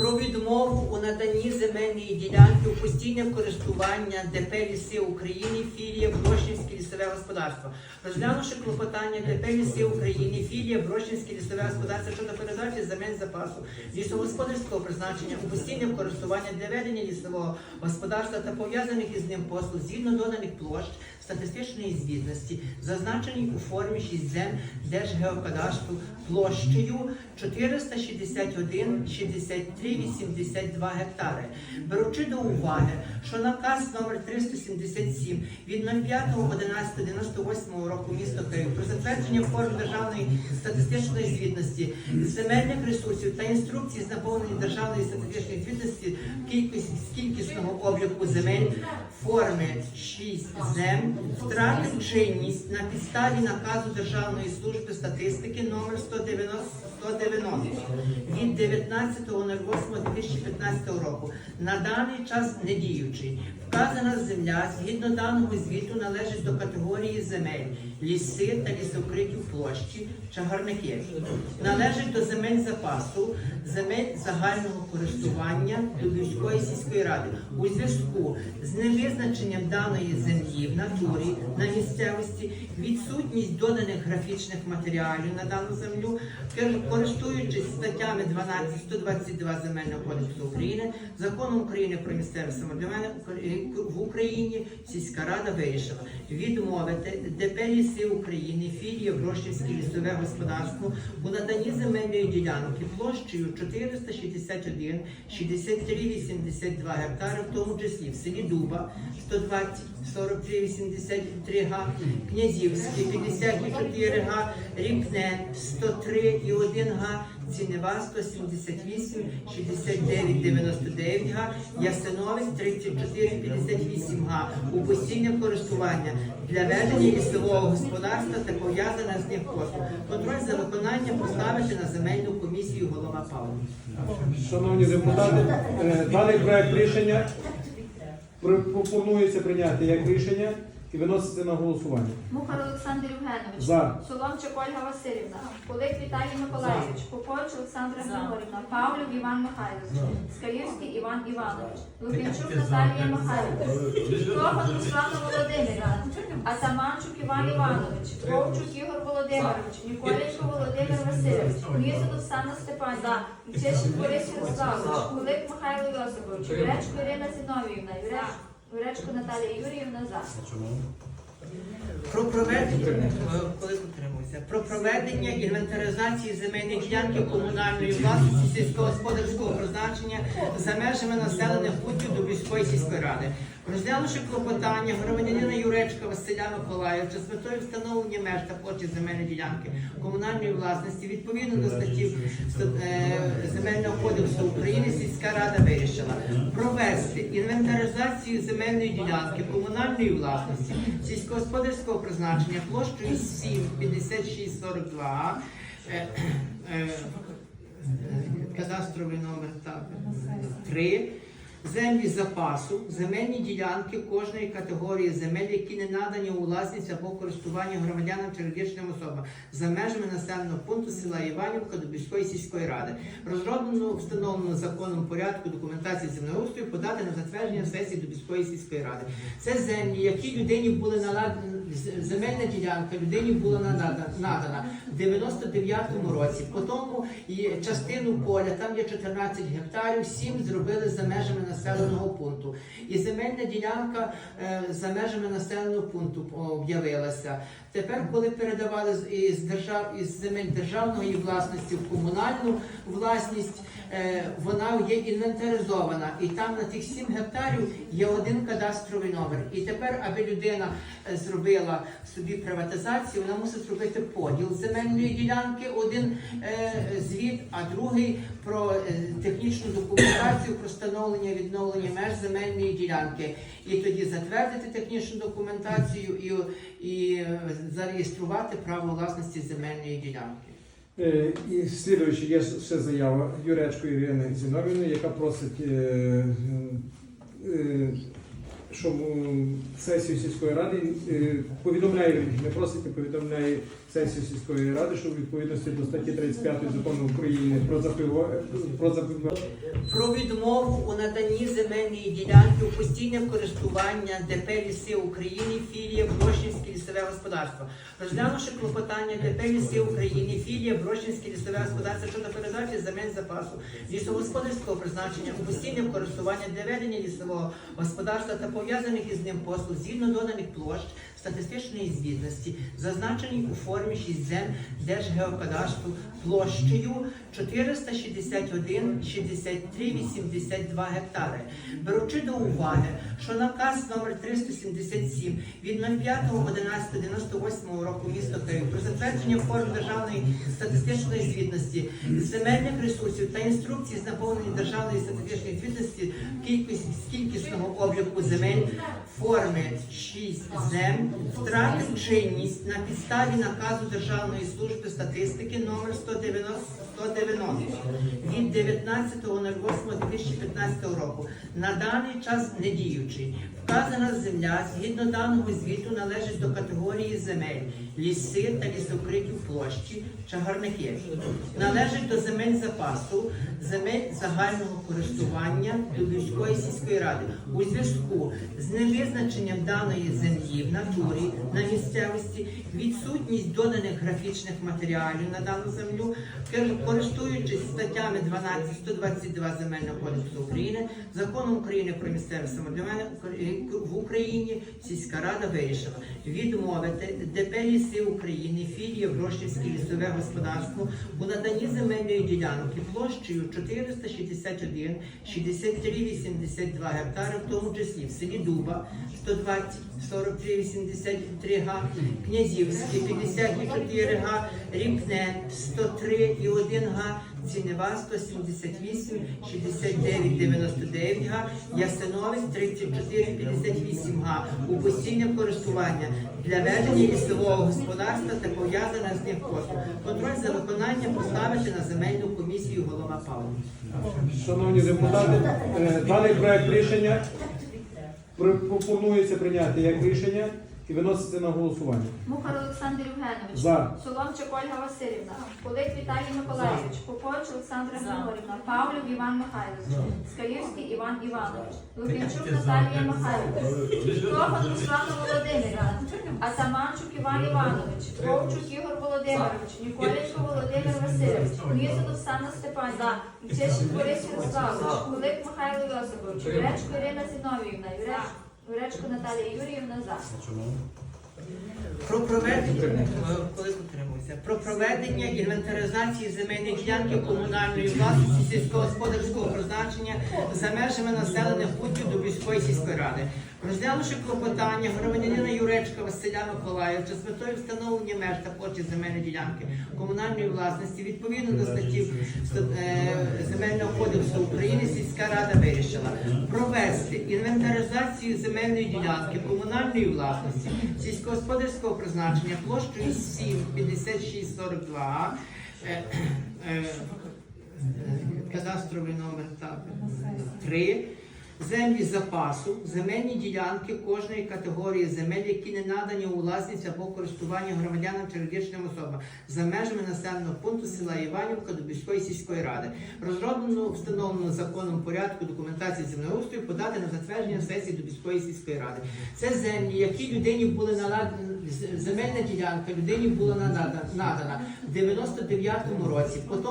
про відмову у наданні земельної ділянки у постійне користування ДП «Ліси України» філія Брошинське лісове господарство. Розглянувши клопотання ДП «Ліси України» філія Брошинське лісове господарство щодо передачі земель запасу лісогосподарського призначення у постійне користування для ведення лісового господарства та пов'язаних із ним послуг згідно доданих площ статистичної звітності, зазначені у формі 6 зем Держгеокадастру площею 461 63 82 гектари. Беручи до уваги, що наказ номер 377 від 05.11.98 року міста Київ про затвердження форм державної статистичної звітності, земельних ресурсів та інструкції з наповнення державної статистичної звітності кількісного обліку земель форми 6 зем втратив чинність на підставі наказу Державної служби статистики номер 190 190 від 19.08.2015 року. На даний час не діючий. Вказана земля згідно даного звіту належить до категорії земель ліси та лісокритів площі, чагарники. Належить до земель запасу, земель загального користування Дубівської сільської ради. У зв'язку з невизначенням даної землі в натурі на місцевості, відсутність доданих графічних матеріалів на дану землю, користуючись статтями 12 122 Земельного кодексу України, законом України про місцеве самоврядування в Україні сільська рада вирішила відмовити ДП «Ліси України» філії Грошівське лісове господарство у наданні земельної ділянки площею 461 63 82 гектари, в тому числі в селі Дуба 120 43 83 га, Князівське 54 га, Рікне 103 і 1 га, Цінева 178 69 99 га, Ясиновець 34 58 га у постійне користування для ведення лісового господарства та пов'язана з ним послуг. Контроль за виконанням поставити на земельну комісію голова Павло. Шановні депутати, е, даний проект рішення пропонується прийняти як рішення і виноситься на голосування. Мухар Олександр Євгенович. За. Соломчик Ольга Васильівна. Кулик Віталій Миколаївич. Попович Олександра Григорівна. Павлів Іван Михайлович. Скалівський Іван Іванович. Лукінчук Наталія Михайловна. Тохан Руслана Володимирівна. Атаманчук Іван Іванович. Вовчук Ігор Володимирович. Ніколенко Володимир Васильович. Мізон Оксана Степанівна. Чешин Борис Ярославович. Кулик Михайло Йосипович. Юречко Ірина Зіновіївна. Юреч- Юречко Наталія Юріївна. За. Про проведення коли утримується, про проведення інвентаризації земельних ділянки комунальної власності сільськогосподарського призначення за межами населених пунктів Дубівської сільської ради. Розглянувши клопотання громадянина Юречка Василя Миколаївича з метою встановлення меж та площі земельної ділянки комунальної власності відповідно до статті е, Земельного кодексу України сільська рада вирішила провести інвентаризацію земельної ділянки комунальної власності сільськогосподарського призначення площею 7 56 42 е, е, кадастровий номер так, 3 Землі запасу, земельні ділянки кожної категорії земель, які не надані у власність або користування громадянам чи юридичним особам за межами населеного пункту села Іванівка Дубівської сільської ради. Розроблено встановлено законом порядку документації землеустрою подати на затвердження сесії Дубівської сільської ради. Це землі, які людині були наладені, земельна ділянка людині була надана, 99-му році. По тому і частину поля, там є 14 гектарів, 7 зробили за межами населеного пункту. І земельна ділянка е, за межами населеного пункту об'явилася. Тепер, коли передавали з- держав із земель державної власності в комунальну власність, е, вона є інвентаризована, і там на тих 7 гектарів є один кадастровий номер. І тепер, аби людина е, зробила собі приватизацію, вона мусить зробити поділ земельної ділянки, один е, звіт, а другий про е, технічну документацію про встановлення відновлення меж земельної ділянки. І тоді затвердити технічну документацію і, і е, зареєструвати право власності земельної ділянки. Е, І слідуючи, є ще заява Юречко Ірини Зіновіної, яка просить е, е, що сесію сільської ради повідомляє, не просить, повідомляє сесію сільської ради, що у відповідності до статті 35 закону України про запиво про запиво Про відмову у наданні земельної ділянки у постійне користування ДП «Ліси України» філія Брошинське лісове господарство. Розглянувши клопотання ДП «Ліси України» філія Брошинське лісове господарство щодо передачі земель запасу лісогосподарського призначення у постійне користування для ведення лісового господарства та пов'язаних із ним послуг згідно доданих площ статистичної звітності, зазначені у формі 6 зем Держгеокадастру площею 461 63 82 гектари. Беручи до уваги, що наказ номер 377 від 05.11.98 року міста Київ про затвердження форм державної статистичної звітності, земельних ресурсів та інструкцій з наповнення державної статистичної звітності кількість кількісного обліку земель форми 6 зем втратив чинність на підставі наказу Державної служби статистики номер 190 190 від 19.08.2015 року на даний час не діючий. Вказана земля згідно даного звіту належить до категорії земель ліси та лісокритів площі чагарники. Належить до земель запасу, земель загального користування Дубівської сільської ради. У зв'язку з невизначенням даної землі в натурі на місцевості, відсутність доданих графічних матеріалів на дану землю, користуючись статтями 12 122 Земельного кодексу України, законом України про місцеве самоврядування в Україні сільська рада вирішила відмовити ДП «Ліси України» філії Грошівське лісове господарство у наданні земельної ділянки площею 461 63 82 гектари, в тому числі в селі Дуба 120 43 83 га, Князівське 54 га, Ріпне 103 і 1 га, Цінева 178 69 99 га, Ясиновець 34 58 га у постійне користування для ведення лісового господарства та пов'язаних з ним послуг. Контроль за виконанням поставити на земельну комісію голова Павло. Шановні депутати, е, даний проект рішення пропонується прийняти як рішення і виноситься на голосування. Мухар Олександр Євгенович. За. Соломчик Ольга Васильівна. Полик Віталій Миколаївич. Попович Олександра Григорівна. Павлів Іван Михайлович. Скалівський Іван Іванович. Лукінчук Наталія Михайловна. Тохан Руслана Володимирівна. Атаманчук Іван Іванович. Вовчук Ігор Володимирович. Ніколенко Володимир Васильович. Мізон Оксана Степанівна. Чешин Борис Ярославович. Кулик Михайло Йосипович. Юречко Ірина Зіновіївна. Юреч- Юречко Наталія Юріївна. За. Про проведення е, коли про проведення інвентаризації земельних ділянків комунальної власності сільськогосподарського призначення за межами населених пунктів Дубівської сільської ради. Розглянувши клопотання громадянина Юречка Василя Миколаївича з метою встановлення меж та площі земельної ділянки комунальної власності відповідно до статті е, Земельного кодексу України сільська рада вирішила провести інвентаризацію земельної ділянки комунальної власності сільськогосподарського призначення площею 7 56 42 е, е, кадастровий номер так, 3 Землі запасу, земельні ділянки кожної категорії земель, які не надані у власність або користування громадянам чи юридичним особам за межами населеного пункту села Іванівка Дубівської сільської ради, розроблено встановлено законом порядку документації землеустрою подати на затвердження сесії Дубівської сільської ради. Це землі, які людині були надані, з- земельна ділянка людині була надана в 99-му році. Потім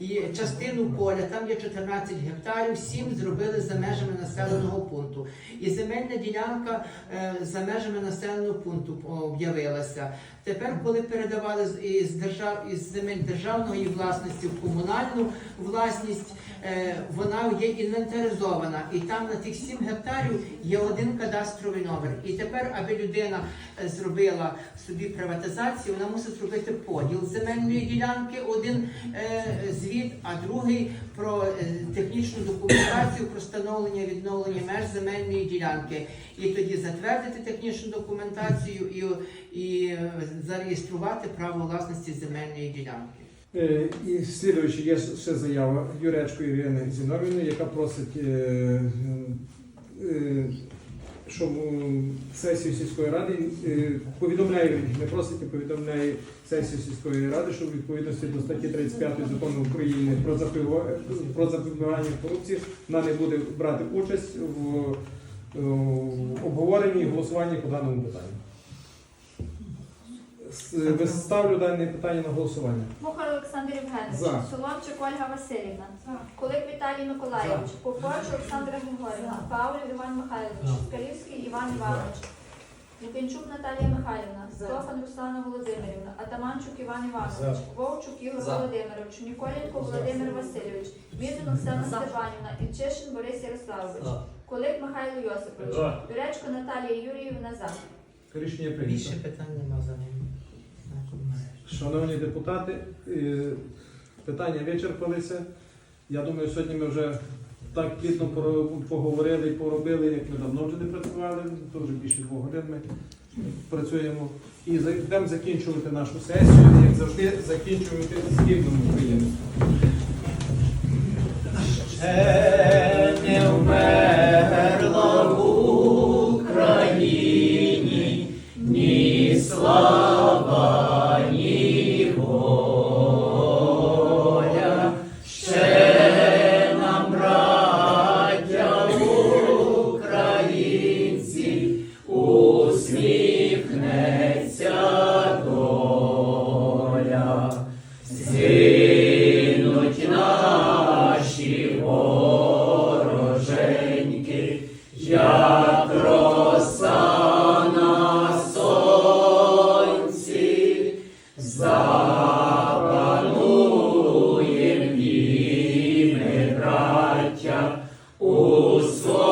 і частину поля, там є 14 гектарів, 7 зробили за межами населеного пункту. І земельна ділянка е, за межами населеного пункту об'явилася. Тепер, коли передавали з- із держав із земель державної власності в комунальну власність, е, вона є інвентаризована, і там на тих 7 гектарів є один кадастровий номер. І тепер, аби людина е, зробила собі приватизацію, вона мусить зробити поділ земельної ділянки, один е, звіт, а другий про е, технічну документацію про встановлення відновлення меж земельної ділянки. І тоді затвердити технічну документацію і, і е, зареєструвати право власності земельної ділянки. І слідуючи, є ще заява Юречко Ірини Зіновіної, яка просить е, е, що сесію сільської ради е, повідомляє, не просить, повідомляє сесію сільської ради, що в відповідності до статті 35 закону України про запобігання корупції вона не буде брати участь в е, обговоренні і голосуванні по даному питанню. С- Виставлю дане питання на голосування. Мухар Олександр Євгенович, За. Соломчик Ольга Васильівна, Кулик Віталій Миколайович, Попович Олександра Григорівна, Павлів Іван Михайлович, Скалівський Іван Іванович, Лукінчук Наталія Михайлівна, Стофан Руслана Володимирівна, Атаманчук Іван Іванович, Вовчук Ігор Володимирович, Ніколінко Володимир Васильович, Мізин Оксана Степанівна, Івчишин Борис Ярославович, Кулик Михайло Йосипович, Юречко Наталія Юріївна за. Рішення Більше питань нема за ним. Шановні депутати, е, питання вичерпалися. Я думаю, сьогодні ми вже так плідно поговорили і поробили, як ми давно вже не працювали, то вже більше двох годин ми працюємо. І будемо закінчувати нашу сесію, як завжди, закінчувати з гімном України. У